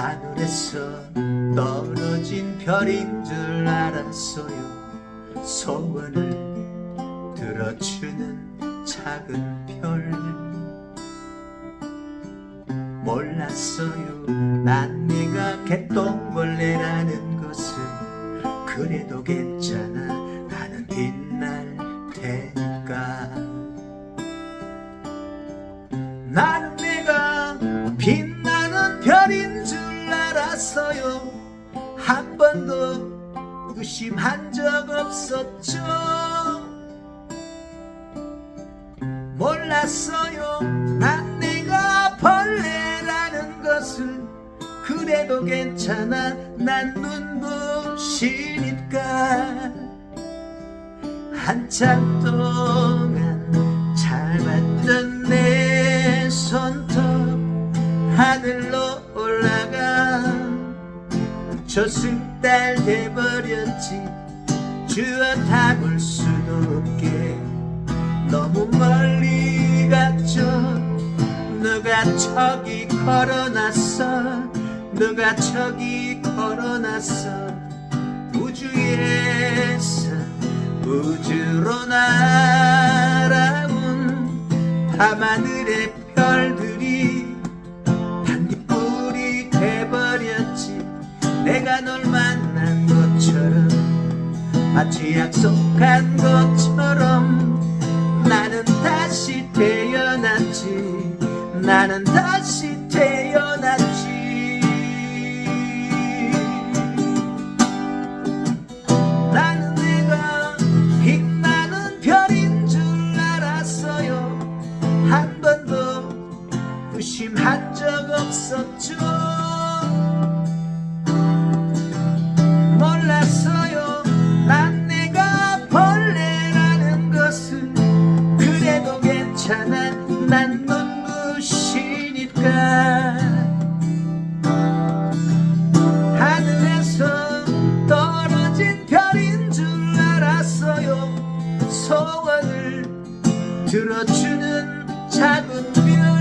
하늘에서 떨어진 별인 줄 알았어요. 소원을 들어주는 작은 별. 몰랐어요. 난 내가 개똥벌레라는 것을 그래도 괜찮아 한 번도 의심한 적 없었죠. 몰랐어요. 난 내가 벌레라는 것을. 그래도 괜찮아. 난 눈부시니까. 한참 동안 잡았던 내 손톱 하늘로 저승달 돼버렸지. 주워 담을 수도 없게. 너무 멀리 갔죠. 누가 저기 걸어놨어? 누가 저기 걸어놨어? 우주에서 우주로 날아온 밤하늘 널 만난 것처럼 마치 약속한 것처럼 나는 다시 태어났지 나는 다시 태어났지. 나는 내가 빛나는 별인 줄 알았어요. 한 번도 의심한 적 없었죠 괜찮아. 난 눈부시니까. 하늘에서 떨어진 별인 줄 알았어요. 소원을 들어주는 작은 별